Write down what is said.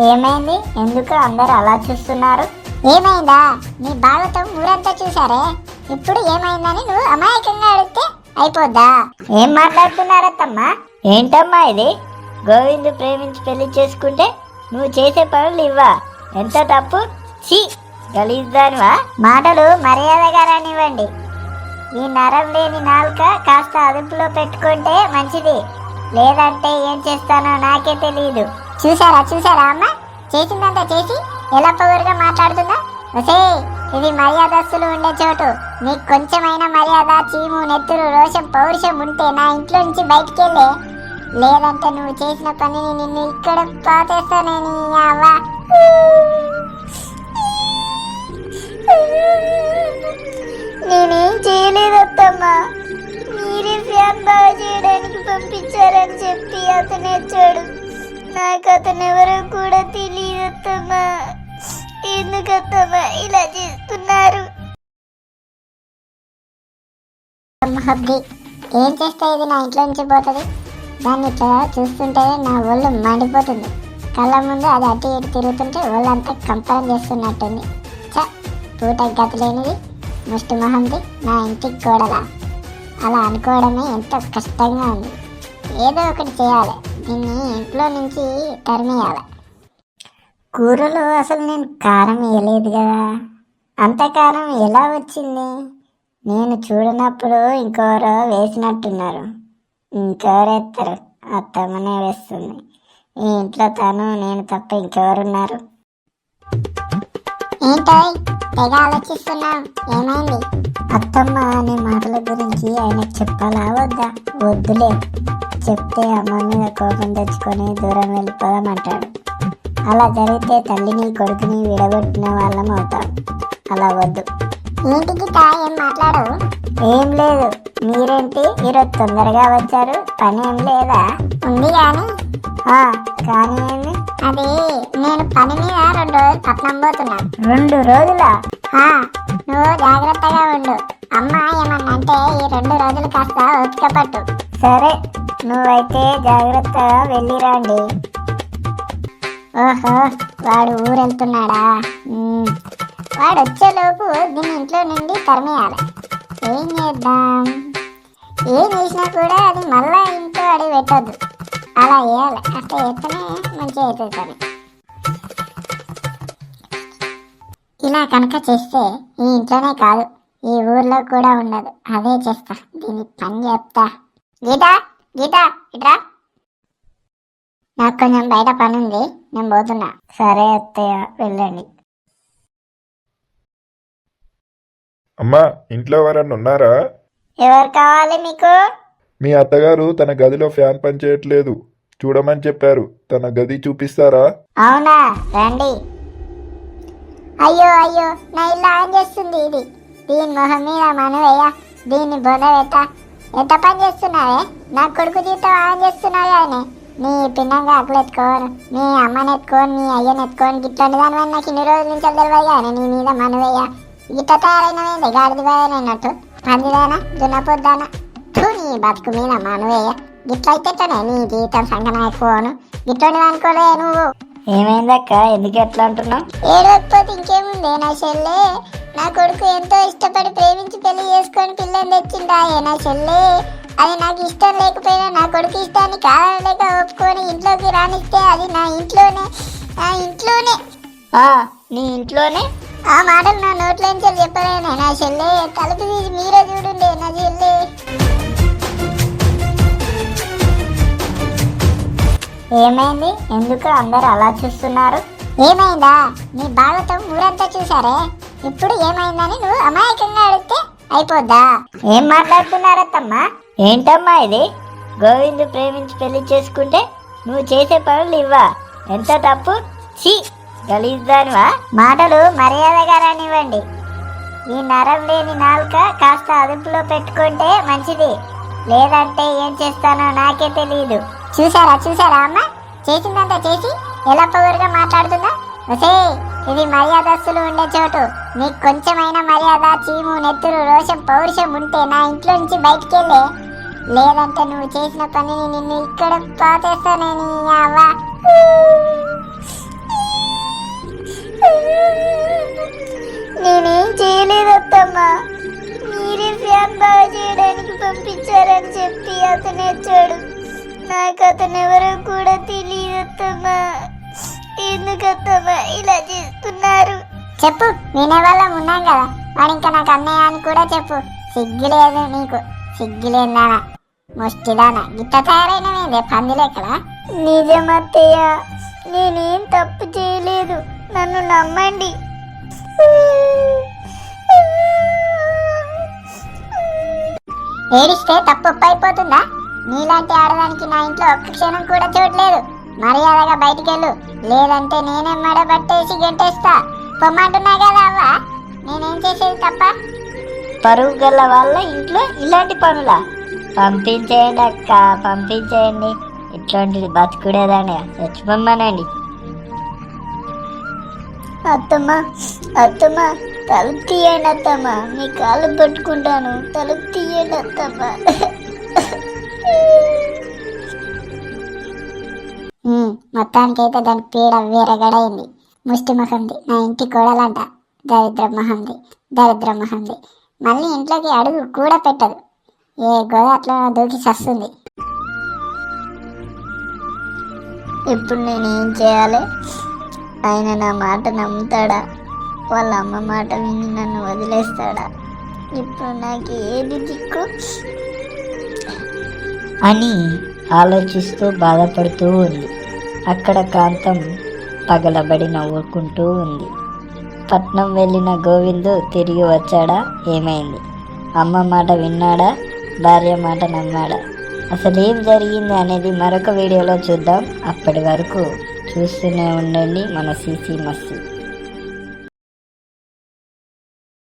ఏమైంది? ఎందుకు అందరు అలా చూస్తున్నారు? ఏమైందా? నీ బావతో ఊరంతా చూసారే ఇప్పుడు ఏమైందని నువ్వు అమాయకంగా అడిగితే అయిపోద్దా? ఏం మాట్లాడుతున్నారత్తమ్మా? ఏంటమ్మా ఇది? గోవింద్ ప్రేమించి పెళ్ళి చేసుకుంటే నువ్వు చేసే పనులు ఇవ్వా? ఎంత తప్పు ఛీ! గలీజ్దానివా? మాటలు మర్యాదగా రానివ్వండి. ఈ నరం లేని నాలుక కాస్త అదుపులో పెట్టుకుంటే మంచిది. లేదంటే ఏం చేస్తానో నాకే తెలియదు చూసారా చూసారా అమ్మ? చేసిందంతా చేసి ఎలా పొగరుగా మాట్లాడుతుందా? ఒసే ఇది మర్యాదస్తులు ఉండే చోటు. నీకు కొంచెమైనా మర్యాద చీము నెత్తురు రోషం పౌరుషం ఉంటే నా ఇంట్లో నుంచి బయటికి వెళ్ళే లేదంటే నువ్వు చేసిన పనిని నిన్ను ఇక్కడ పాతేస్తానే నీ అవ్వ. నేనేం చేయలేదత్తమ్మా. మీరే ఫ్యాన్ బాగా చేయడానికి పంపించారని చెప్పి అతను వచ్చాడు నాకు అతను ఎవరో కూడా తెలియదత్తమ్మా ఎందుకత్తమ్మా ఇలా చేస్తున్నారు? హబ్బి ఏం చేస్తే ఇది నా ఇంట్లో నుంచి పోతుంది? దాన్ని ఇట్లా చూస్తుంటే నా ఒళ్ళు మండిపోతుంది. కళ్ళ ముందు అది అటు ఇటు తిరుగుతుంటే ఒళ్ళంతా కంపరం చేస్తున్నట్టుంది. చ పూట గతి లేనిది ముష్టి మొహంది నా ఇంటికి కూడలా అలా అనుకోవడమే ఎంతో కష్టంగా ఉంది. ఏదో ఒకటి చేయాలి. దీన్ని ఇంట్లో నుంచి తరిమేయాలి కూరలో అసలు నేను కారం వేయలేదు కదా. అంత కారం ఎలా వచ్చింది? నేను చూడనప్పుడు ఇంకెవరో వేసినట్టున్నారు. ఇంకెవరేస్తారు అత్తమ్మనే వేస్తుంది. ఈ ఇంట్లో తను నేను తప్ప ఇంకెవరున్నారు? ఏంటాయ్ తెగ ఆలోచిస్తున్నావు. ఏమైంది? అత్తమ్మ అనే మాటల గురించి ఆయనకు చెప్పాలా? వద్దా? వద్దులే. చెప్తే అమ్మ మీద కోపం తెచ్చుకొని దూరం వెళ్ళిపోదామంటాడు అలా జరిగితే తల్లిని కొడుకుని విడగొట్టిన వాళ్ళం అవుతాం. అలా వద్దు. ఏంటికి తా ఏం మాట్లాడవు? ఏం లేదు. మీరేంటి? ఈరోజు తొందరగా వచ్చారు. పని ఏం లేదా? ఉంది కానీ ఆ, కానీ ఏమి? అది నేను పని మీద రెండు రోజులు పట్నం పోతున్నా. రెండు రోజులా? ఆ, నువ్వు జాగ్రత్తగా ఉండు. అమ్మ ఏమన్నా అంటే ఈ రెండు రోజులు కాస్త ఓపిక పట్టు. సరే. నువ్వైతే జాగ్రత్తగా వెళ్ళిరాండి ఓహో వాడు ఊరెళ్తున్నాడా? వాడు వచ్చేలోపు దీని ఇంట్లో నుండి తరిమేయాలి. ఏం చేద్దాం? ఏం చేసినా కూడా అది మళ్ళా ఇంట్లో అడిగి పెట్టద్దు. అలా వేయాలి అట్లా చేస్తేనే మంచిగా అవుతుంది పని. ఇలా కనుక చేస్తే ఈ ఇంట్లోనే కాదు ఈ ఊర్లో కూడా ఉండదు. అదే చేస్తా. దీని పని చెప్తా గీతా! గీత ఇట్రా. నాకు కొంచెం బయట పని ఉంది నేను పోతున్నా. సరే అత్తయ్య వెళ్ళండి. అమ్మా ఇంట్లో ఎవరన్నా ఉన్నారా? ఎవరు కావాలి మీకు? మీ అత్తగారు తన గదిలో ఫ్యాన్ పనిచేయట్లేదు చూడమని చెప్పారు. తన గది చూపిస్తారా? అవునా? రండి. అయ్యో అయ్యో నా ఇల్లు ఆన్ చేస్తుంది ఇది. దీని మొహం మీద మనవయ్య దీన్ని బొంద పెట్ట? ఎంత పని చేస్తున్నావే? నా కొడుకు జీతం ఆన్ చేస్తున్నావే ఆయన. నీ పిన్నంగా అక్కలు ఎత్తుకోరు నీ అమ్మని ఎత్తుకోని నీ అయ్యని ఎత్తుకోని గిట్లాంటి దాని నాకు ఇన్ని రోజుల నుంచి తెలివయ్యా ఆయన. నీ మీద మనవయ్య. గిట్ట తయారైనవేంది? గాడిది బాయనట్టు పందిదానా దున్నపోద్దానా? తూ నీ బతుకు మీద మనవయ్య. గిట్లయితేనే నీ జీతం సంగనాయకును గిట్టండి అనుకోలే నువ్వు. ఏమైందక్క? ఎందుకు ఎట్లా అంటున్నావు? ఏడవకపోతే ఇంకేముంది నా చెల్లె. నా కొడుకు ఎంతో ఇష్టపడి ప్రేమించి పెళ్ళి చేసుకొని పిల్లని తెచ్చిందా ఏ నా చెల్లె. అది నాకు ఇష్టం లేకపోయినా నా కొడుకు ఇష్టాన్ని కాదనలేక ఒప్పుకొని ఇంట్లోకి రానిస్తే అది నా ఇంట్లోనే నా ఇంట్లోనే. నీ ఇంట్లోనే? ఆ మాటలు నా నోట్లోంచి చెప్పలేనే నా చెల్లె. తలుపు తీసి మీరే చూడండి నా చెల్లె. ఏమైంది? ఎందుకు అందరు అలా చూస్తున్నారు? ఏమైందా? నీ బావతో ఊరంతా చూసారే ఇప్పుడు ఏమైందని నువ్వు అమాయకంగా అడిగితే అయిపోద్దా? ఏం మాట్లాడుతున్నారత్తమ్మా? ఏంటమ్మా ఇది? గోవింద్ ప్రేమించి పెళ్ళి చేసుకుంటే నువ్వు చేసే పనులు ఇవ్వా? ఎంత తప్పు? ఛీ! గలీజ్దానివా? మాటలు మర్యాదగా రానివ్వండి. ఈ నరం లేని నాలుక కాస్త అదుపులో పెట్టుకుంటే మంచిది. లేదంటే ఏం చేస్తానో నాకే తెలియదు చూసారా చూసారా అమ్మ? చేసిందంతా చేసి ఎలా పవర్గా మాట్లాడుతుందా? ఒసే ఇది మర్యాదస్తులు ఉండే చోటు. నీకు కొంచెమైనా మర్యాద చీము నెత్తురు రోషం పౌరుషం ఉంటే నా ఇంట్లో నుంచి బయటికి వెళ్ళే. లేదంటే నువ్వు చేసిన పనిని నిన్ను ఇక్కడ పాతేస్తానని అవ్వా. నేనేం చేయలేదత్తమ్మా. మీరే ఫ్యాన్ చేయడానికి పంపించారని చెప్పి అతనే వచ్చాడు. నాకు అతను ఎవరో కూడా తెలియదు అత్తమ్మా ఎందుకు అత్తమ్మా ఇలా చేస్తున్నారు? చెప్పు వినే వాళ్ళం ఉన్నాం కదా. వాడు ఇంకా నాకు అన్నయ్య అని కూడా చెప్పు. సిగ్గులేదు నీకు. సిగ్గులేదానా ముష్టిదానా గిట్ట తయారైనవేందే పందిలెక్కడ నిజమత్తయ్య నేనేం తప్పు చేయలేదు. నన్ను నమ్మండి. ఏడిస్తే తప్పు అయిపోతుందా నీలాంటి ఆడదానికి నా ఇంట్లో ఒక్క క్షణం కూడా చూడలేదు మర్యాదగా బయటికి వెళ్ళు లేదంటే నేనే మెడ పట్టేసి గెంటేస్తా. పొమ్మంటున్నా కదా అవ్వ? నేనేం చేసేది తప్ప? పరువు గల వాళ్ళ ఇంట్లో ఇలాంటి పనులా? పంపించేయండి అక్క పంపించేయండి. ఇట్లాంటిది బతుకుడేదానే చచ్చిపోమ్మనండి. అత్తమ్మ అత్తమ్మ తలుపు తీయండి అత్తమ్మ. మీ కాళ్ళు పట్టుకుంటాను. తలుపు తీయండి అత్తమ్మ. మొత్తానికైతే దాని పీడ వేరగడైంది. ముష్టి మహంది నా ఇంటి కోడలంట దరిద్ర మహంది దరిద్ర మహంది మళ్ళీ ఇంట్లోకి అడుగు కూడా పెట్టదు. ఏ గోద అట్లా దూకి చస్తుంది. ఇప్పుడు నేను ఏం చేయాలి? ఆయన నా మాట నమ్ముతాడా? వాళ్ళ అమ్మ మాట విని నన్ను వదిలేస్తాడా? ఇప్పుడు నాకు ఏది దిక్కు? అని ఆలోచిస్తూ బాధపడుతూ ఉంది. అక్కడ కాంతం పగలబడి నవ్వుకుంటూ ఉంది. పట్నం వెళ్ళిన గోవిందు తిరిగి వచ్చాడా? ఏమైంది? అమ్మ మాట విన్నాడా? భార్య మాట నమ్మాడా? అసలు ఏం జరిగింది అనేది మరొక వీడియోలో చూద్దాం. అప్పటి వరకు చూస్తూనే ఉండండి మన సీసీ మస్తీ.